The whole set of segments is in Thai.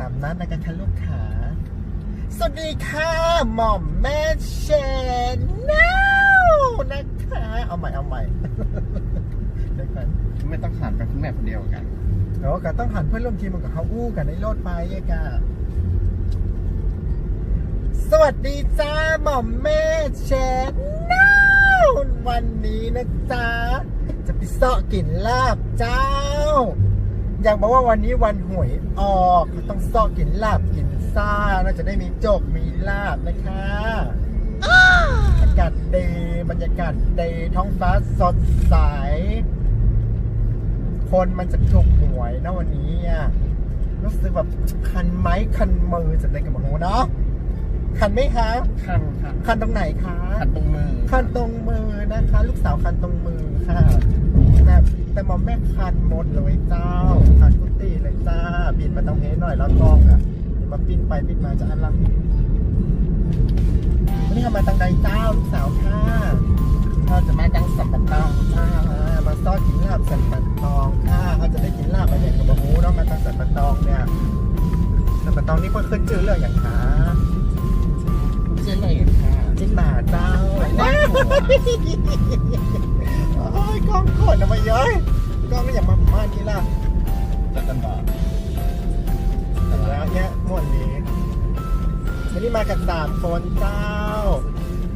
ตามนั้นนะกันค่ะลูกขาสวัสดีค่ะหม่อมแม่เชนน้นะคะ เอาใหม่เอาใหม่เดี๋ยวก่อนไม่ต้องหันไปคุณแม่คนเดียวกันเดี๋ยวก็ต้องหันเพื่อนร่วมทีมมันกับเขาอู้กันในโลดไปเอกาสวัสดีจ้าหม่อมแม่เชนน้วันนี้นะจ๊ะจะไปเสาะกินลาบเจ้า อยากบอกว่าวันนี้วันหวยออกต้องเสาะกินลาบกินซ่าน่าจะได้มีโจกมีลาบนะคะอากาศดีบรรยากาศดีท้องฟ้าสดใส คนมันจะถูกหวยนะวันนี้อะรู้สึกแบบคันไม้คันมือจะได้กับหมูเนาะคันไหมคะคันค่ะคันตรงไหนคะคันตรงมือคันตรงมือนะคะ ลูกสาวคันตรงมือค่ะแต่แต่ห มอมแม่คันหมดเลยเจ้าคันกุฏิเลยจ้าบินมาตรงเฮหน่อยแล้วกล้องอะเดี๋ยวมาปิ้นไปปิ้นมาจะอันลังวันนี้ทำมาตังใดเจ้าลูกสาวค่ะเราจะมาดังสับปะตองจ้ามาซ่อนกินลาบสับปะตองค่ะเขาจะได้กินลาบอะไรกับบะฮูเนาะมาตังสับปะตองเนี่ยสับปะตองนี่เพิ่งขึ้นชื่อเรื่องอย่างขาเจ๊เลยค่ะจิ้นหมาเจ้าโอ้ยกล้องขนออกมาเยอะ กล้องไม่อยากมามานี่ล่ะจะกันบอกแต่แล้วเนี้ยม่วนดีวันนี้มากันสามคนเจ้า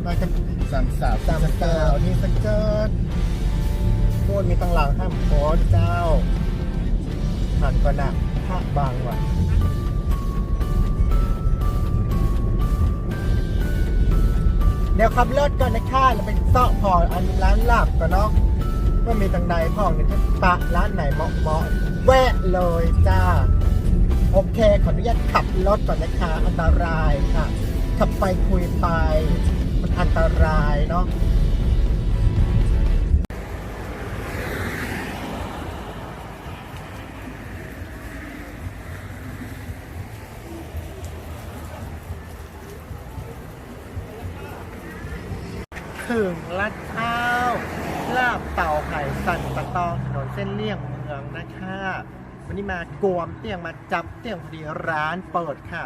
มากันสามสาวสามสาวนี่สเกิร์ตม่วนมีตั้งหลังห้ามโคนเจ้าหันก็หนักภาพบางว่ะเดี๋ยวขับรถก่อนนะคะเราไปเสาะพออันร้านหลับก่อนเนาะ ว่ามีตังใดพ่องเนี่ยปะร้านไหนเหมาะเหมาะแวะเลยจ้า โอเค ขออนุญาตขับรถก่อนนะคะอันตรายค่ะ ขับไปคุยไป มันอันตรายเนาะถึงลัดข้าว ลาบเต่าไข่สันตะตองถนนเส้นเลี่ยงเมืองนะคะวันนี้มากวมเตี้ยงมาจับเตี้ยงพอดีร้านเปิดค่ะ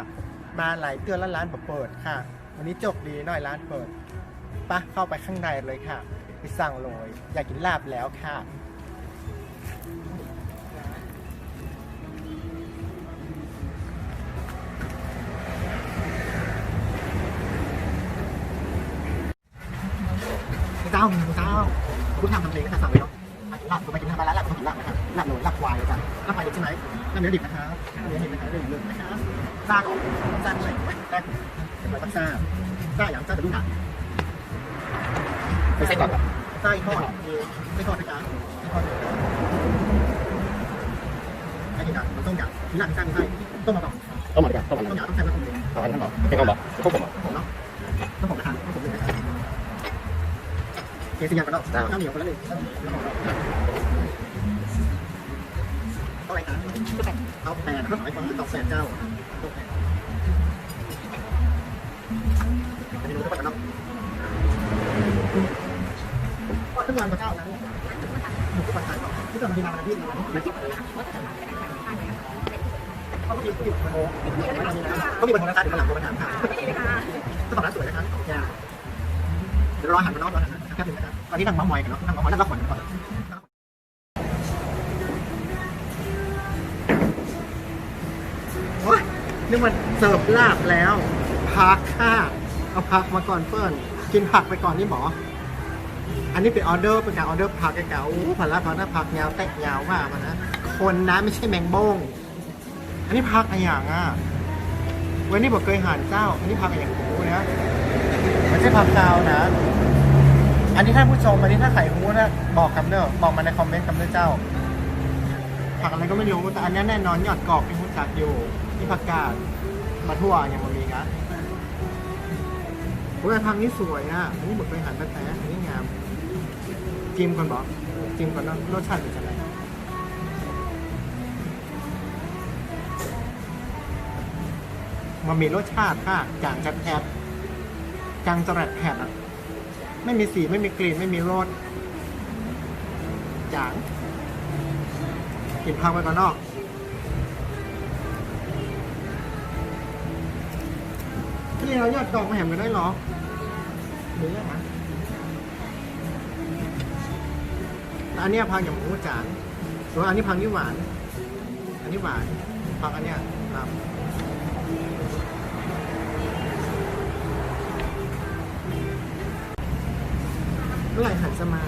มาหลายเตือนแล้วร้านแบบเปิดค่ะ วันนี้จบดีหน่อยร้านเปิดปะเข้าไปข้างในเลยค่ะ ไปสั่งเลยอยากกินลาบแล้วค่ะ นื้อดิบนะครับเนื้อดิบนะครับเนื้อดิบนะครับซาของซาด้วยแป้งเป็นไรบ้างซาซาอย่างซาจะดูหนักไม่ใช่ก่อนไส้ทอดไส้ทอดนะจ๊ะไส้ทอดไส้กินกับต้มกับกินลาบไส้ไส้ต้มมาก่อนต้องมาดีกว่าต้องต้มามดีกยำว่าต้องใส่มะกรูดเอาอันนั้นบอกให้เขาบอกเขาผมบอกผมเนาะต้องผมนะครับต้องผมเลยนะครับเกสยากันเนาะข้าวเหนียวคนละหนึ่ง เท่าไหร่ครับเอาแปดนะครับไอ้คนที่ตอบแปดเจ้าอันนี้รู้กันเนาะก็ทุกวันพระเจ้านะหนูก็ปัจจัยก่อนที่จะมาดีมาที่มาที่เขามีเขามีโมเขามีบนโทรทัศน์อยู่ข้าหลังโทรทัศน์ค่ะเจ้าของร้านสวยนะครับอย่าเดี๋ยวรอหันมาน้อกรอหันแค่หนึ่งนะครับตอนนี้นั่งม้ามอยกันเนาะนั่งม้ามอยนั่งรับผ่อนกันก่อน นี่มันเสิร์ฟลาบแล้วพักค่ะเอาพักมาก่อนเฟิร์นกินผักไปก่อนนี่หมอ อันนี้เป็นออเดอร์เป็นการออเดอร์ผักแกๆโอ้ผัดละผัดละผักยาวแตกยาวมากมันนะคนนะไม่ใช่แมงบ้งอันนี้พักอะไรอย่างอะวันนี้บอกเคยหานเจ้า อันนี้พักอะไรอย่างกูนะไม่ใช่พักกาวนะ อันนี้ท่านผู้ชมอันนี้ถ้าไข่ฮู้นะบอกคำเด้อบอกมาในคอมเมนต์คำเด้อเจ้าผักอะไรก็ไม่รู้แต่อันนี้แน่นอนยอดกรอบเป็นหุ้ นจักอยู่นี่ผักกาดมาทั่วอย่างมันมีนะโอ้ยทางนี้สวยอะ อันนี้บอกเคยหานแต่แต่อันนี้งาม จิ้มก่อนบอกจิ้มก่อนนอะรสชาติเป็นยังไงมันมีรสชาติค่ะจางจัดแอดจางจรัดแผดอะ ไม่มีสีไม่มีกลิ่นไม่มีรสจางกินพังไปก่อนนอก ริงๆเรายอดดอกมาแหมกันได้เหรอหรือยังไงอันนี้พังอย่างหมูจานส่วนอันนี้พังที่หวาน อันนี้หวาน พังอันเนี้ยครับเมื่อไหร่หันจะมา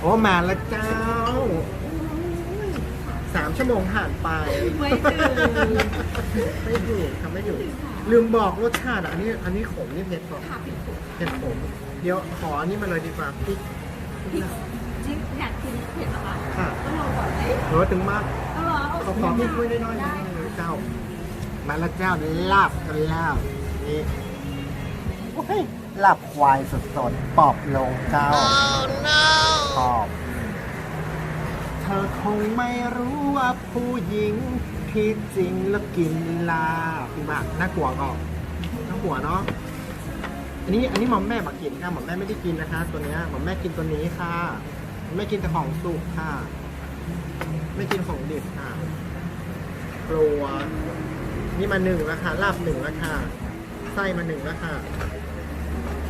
โอ้มาแล้วเจ้า สามชั่วโมงผ่านไป ไม่ถึงไม่ถูกทำไม่ถูก ลืมบอกรสชาติอะอันนี้อันนี้ขมนี่เผ็ดกว่าค่ะผิดถูกเผ็ดขมเดี๋ยวขออันนี้มาเลยดีกว่าพริกผิดจริงอยากกินเผ็ดเหรอคะค่ะต้องลองก่อนไหมเออถึงมากต้องรอเอาขอขอพริกด้วยน้อยๆหน่อยนะเจ้า มาแล้วเจ้าลาบกันลาบนี่โอ้ยลาบควายสดๆปอบลงเจ้าปอบ เธอคงไม่รู้ว่าผู้หญิง ที่จริงแล้วกินลาบพี่มากน่ากลัวก่อนน่ากลัวเนาะอันนี้อันนี้หมอมแม่มากินค่ะหมอมแม่ไม่ได้กินนะคะ ตัวเนี้ยหมอมแม่กินตัวนี้ค่ะหมอมแม่กินแต่ของสุกค่ะ ไม่กินของดิบค่ะกลัวนี่มาหนึ่งแล้วค่ะลาบหนึ่งแล้วค่ะไส้มาหนึ่งแล้วค่ะ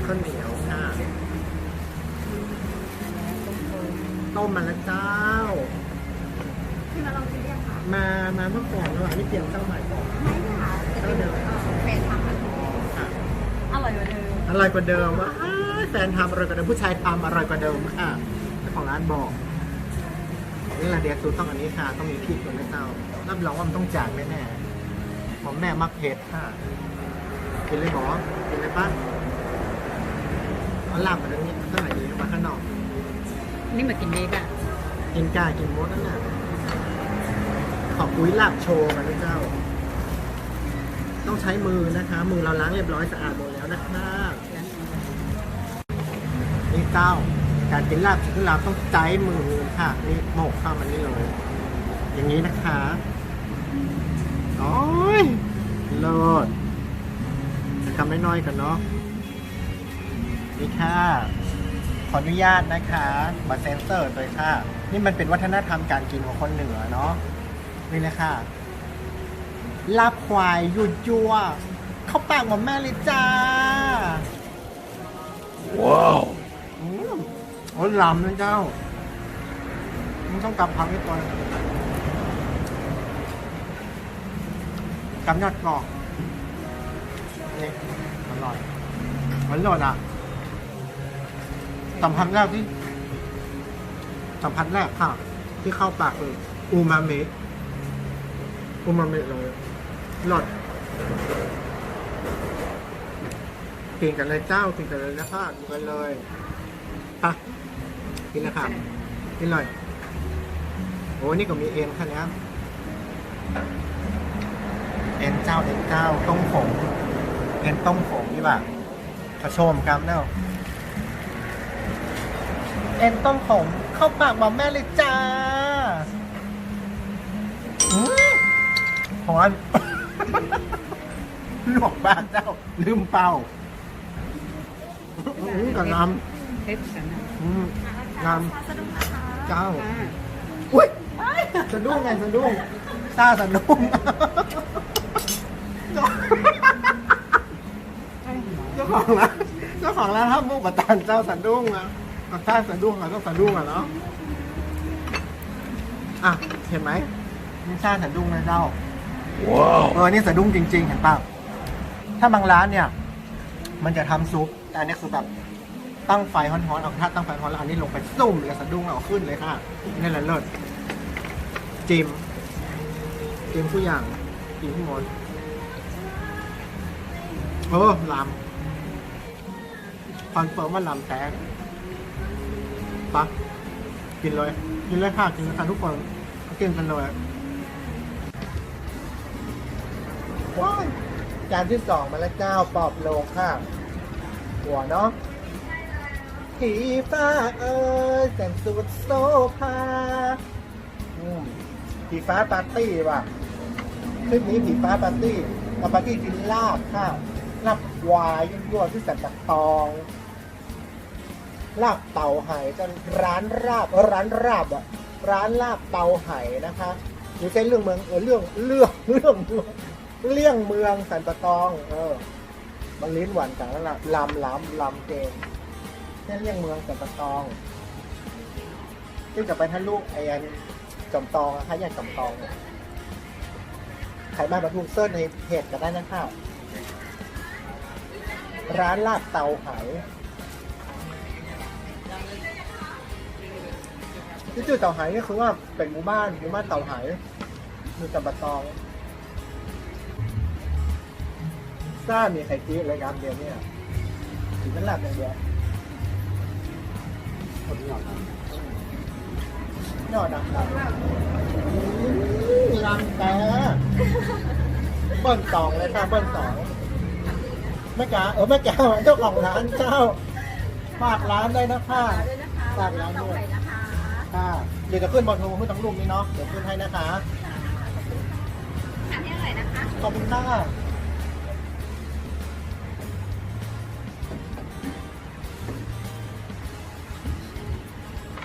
ข้าวเหนียวค่ะต้มมาแล้วเจ้า ที่มาลองกินเรียกค่ะมา มาเมื่อก่อนแล้วอันนี้เปลี่ยนเจ้าใหม่ก่อนไม่ค่ะจะเป็นเอ่อแฟนทำแบบนี้ค่ะอร่อยกว่าเดิมอร่อยกว่าเดิมว่าแฟนทำอร่อยกว่าเดิมผู้ชายทำอร่อยกว่าเดิมค่ะเจ้าของร้านบอกนี่แหละเดียซูต้องอันนี้ค่ะต้องมีพริกตัวไม่เจ้ารับรองว่ามันต้องจางแน่ๆหมอมแม่มักเผ็ดค่ะกินเลยหมอกินเลยป้าเอาลาบมาตรงนี้เท่าไหร่ดีมาข้างนอก นี่มากินเด็กอะกินกากินมดนั่นแหละข อปุ้ยลาบโชว์กันนะเจ้า ต้องใช้มือนะคะ มือเราล้างเรียบร้อยสะอาดหมดแล้วนะคะนี่เจ้า การกินลาบชิ้นลาบต้องใจมือค่ะนี่หมกเข้ามันนี่เลยอย่างนี้นะคะโอ้ยเลิศจะทำน้อยๆกันเนาะนี่ค่ะขออนุญาตนะคะ มาเซ็นเซอร์เลยค่ะ นี่มันเป็นวัฒนธรรมการกินของคนเหนือเนาะ นี่เลยค่ะลาบควายยุดยัวเข้าปากหมอแม่เลยจ้า ว้าวอืมโอ้ยลำนะเจ้ามึงต้องกลับพังให้ตัวนะกำยอดกรอกนี่อร่อยอร่อยอะสัมผัสแรกที่สัมผัสแรกค่ะ ที่เข้าปากเลยอูมามิ อูมามิเลยหลอดกินกันเลยเจ้ากินกันเลยนะคะกินกันเลยปะกินเลยค่ะกินเลยโอ้นี่ก็มีเอ็นค่ะเนี้ยเอ็นเจ้าเอ็นเจ้าต้มผงเอ็นต้มผงนี่ป่ะกระโชมกันแล้วเอ็นต้มผงเข้าปากหมอมแม่เลยจ้า อืมหอนลวกปากเจ้า ลืมเป่าอืมกับน้ำเผ็ดกันนะอืมงามสะดุ้งนะคะเจ้า อุ้ยสะดุ้งไงสะดุ้งซาสะดุ้งเจ้าของร้านเจ้าของร้านห้ามมุกประตานเจ้าสะดุ้งนะกับซาสะดุ้งอะต้องสะดุ้งอะเนาะอะเห็นไหมนี่ซาสะดุ้งนะเจ้า ว้าวเออนี่สะดุ้งจริง ๆ เห็นป่ะถ้าบางร้านเนี่ย มันจะทำซุป แต่อันนี้คือแบบตั้งไฟฮ้อนๆเอาถ้าตั้งไฟฮ้อนแล้วอันนี้ลงไปซุ่มเลยสะดุ้งเอาขึ้นเลยค่ะนี่แหละเลิศจิมจิมทุกอย่างจิมทุกหมดเออลำคอนเฟิร์มว่าลำแท้ปะกินเลย กินเลยค่ะกินเลยค่ะทุกคนกินกันเลย ว้ายจานที่สองมาแล้วเจ้าปอบโลงค่ะ หัวเนาะผีฟ้าเอ้ยแสงสุดโซภาอืมผีฟ้าปาร์ตี้ว่ะคลิปนี้ผีฟ้าปาร์ตี้เราปาร์ตี้กินลาบค่ะลาบวายยั่วๆที่สัตว์จากตองลาบเต่าไหจะร้านราบร้านราบอะร้านลาบเต่าไหนะคะอยู่ใช้เรื่องเมืองเออเรื่องเรื่องเรื่อง เลี่ยงเมืองสันปะตอง เออ มันลิ้นหวานกันนั่นแหละลำล้ำลำเกงเส้นเลี่ยงเมืองสันปะตองที่จะไปท่านลูกไอ้อันจอมตองอะคะอย่างจอมตองเนี่ยขายบ้านปทุมเซิร์ชในเพจก็ได้นะครับร้านลาบเตาไหที่ชื่อเตาไหก็คือว่าเป็นหมู่บ้านหมู่บ้านเตาไหอยู่จำปะตอง ซ่ามีไข่จี้เลยครับเดียวเนี่ยถึงนั้นหลับอย่างเดียวคนที่หยอดยอดนะครับรังแต่เบิ้ลสองเลยค่ะเบิ้ลสองแม่จ๋าเออแม่จ๋าเจ้าของร้านเจ้าฝากร้านได้นะค่ะด้วยนะคะฝากร้านด้วยไข่นะคะค่ะเดี๋ยวจะขึ้นบอลทูขึ้นทั้งลุมนี่เนาะเดี๋ยวขึ้นให้นะคะทานที่อร่อยนะคะขอบคุณค่ะ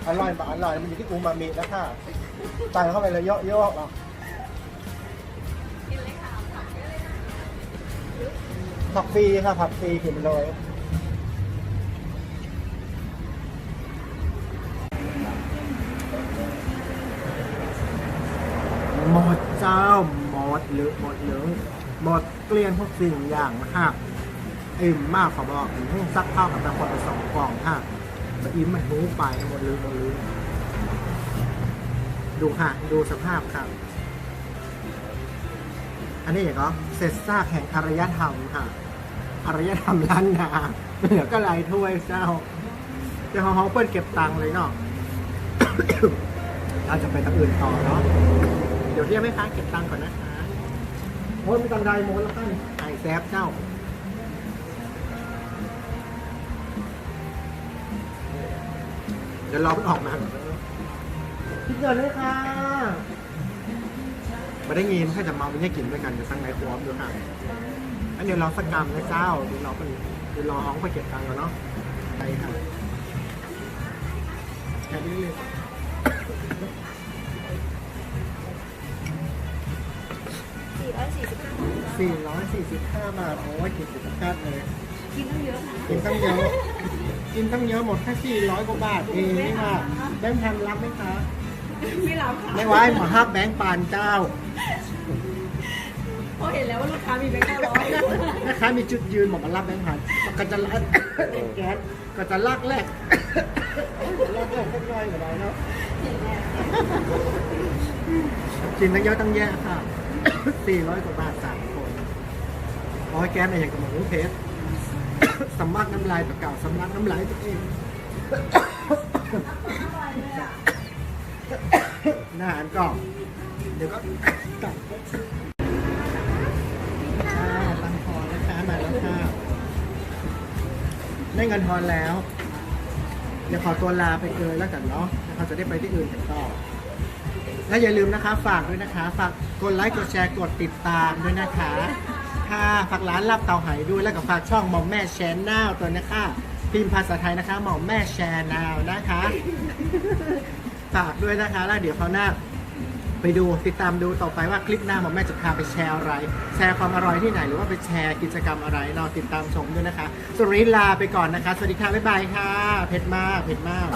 อร่อยปะอร่อยมันอยู่ที่อูมามิแล้วค่ะใส่เข้าไปเลยเยอะๆอะกินเลยค่ะผักฟรีค่ะผักฟรีกินเลยหมดเจ้าหมดหรือหมดเหลืองหมดเกลี้ยงทุกสิ่งอย่างนะคะอิ่มมากขอบอกอิ่มห้องซักผ้ากับตะคนไปสองกล่องค่ะ แต่อิ่มมันหูไปหมดลืมหมดลืมดูค่ะดูสภาพค่ะอันนี้อย่างก็เศษซากแห่งอารยธรรมค่ะ อารยธรรมล้านนาเหลือก็ไรถ้วยเจ้าเจ้าของเปิ้ลเก็บตังค์เลยเนาะเราจะไปทางอื่นต่อเนาะเดี๋ยวเรียกแม่ค้าเก็บตังค์ก่อนนะคะโอ้ยมีตังค์ใดโมดแล้วกันไอแซฟเจ้า เดี๋ยวรอมันออกมาพี่เกิดเลยค่ะมาได้ยินถ้าจะเมาไม่ได้กินด้วยกันจะสั่งไงครัวดูค่ะอันเดี๋ยวรอสักกรรมนะเจ้าเดี๋ยวรอเป็นเดี๋ยวรอห้องไปเก็บตังค์ก่อนเนาะไปค่ะแค่นี้เลยสี่ร้อยสี่สิบห้า445บาทโอ้ยกินสุดชาติเลย กินตั้งเยอะค่ะกินตั้งเยอะ กินตั้งเยอะหมดแค่400กว่าบาทเองนี่ค่ะแบงค์พันรับไหมคะ ไม่รับค่ะไม่ไหวหมอฮับแบงค์ปานเจ้าเพราะเห็นแล้วว่าลูกค้ามีแบงค์ห้าร้อยแม่ค้ามีจุดยืนบอกมารับแบงค์พันก็จะลักแก๊สก็จะลากแรกลากแรกสักย่อยก็ได้เนาะกินตั้งเยอะตั้งแยะค่ะ400กว่าบาทสามคนร้อยแก๊สเนี่ยอย่างกับหมูเพชร สำลักน้ำลายประกาศสำลักน้ำลายตัวเองหน้าอันก็เดี๋ยวก็กลับค่ะตังทอนนะคะมาแล้วค่ะได้เงินทอนแล้ว เดี๋ยวขอตัวลาไปเกินแล้วกันเนาะเขาจะได้ไปที่อื่นกันต่อและอย่าลืมนะคะ ฝากด้วยนะคะ ฝากกดไลค์กดแชร์กดติดตามด้วยนะคะ ค่ะฝากร้านรับเตาไหด้วยแล้วก็ฝากช่องหมอมแม่แชนแนลตัวนะคะพิมพ์ภาษาไทยนะคะหมอมแม่แชนแนลนะคะฝากด้วยนะคะ แล้วเดี๋ยวเขาวหน้าไปดูติดตามดูต่อไปว่าคลิปหน้าหมอมแม่จะพาไปแชร์อะไร แชร์ความอร่อยที่ไหนหรือว่าไปแชร์กิจกรรมอะไรรอติดตามชมด้วยนะคะ สุริลาไปก่อนนะคะ สวัสดีค่ะ บ๊ายบายค่ะ เผ็ดมากเผ็ดมาก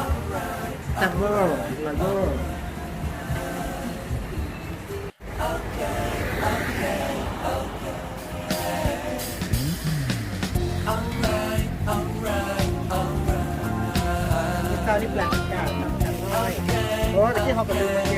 แซ่บเวอร์ไลเวอร์ เ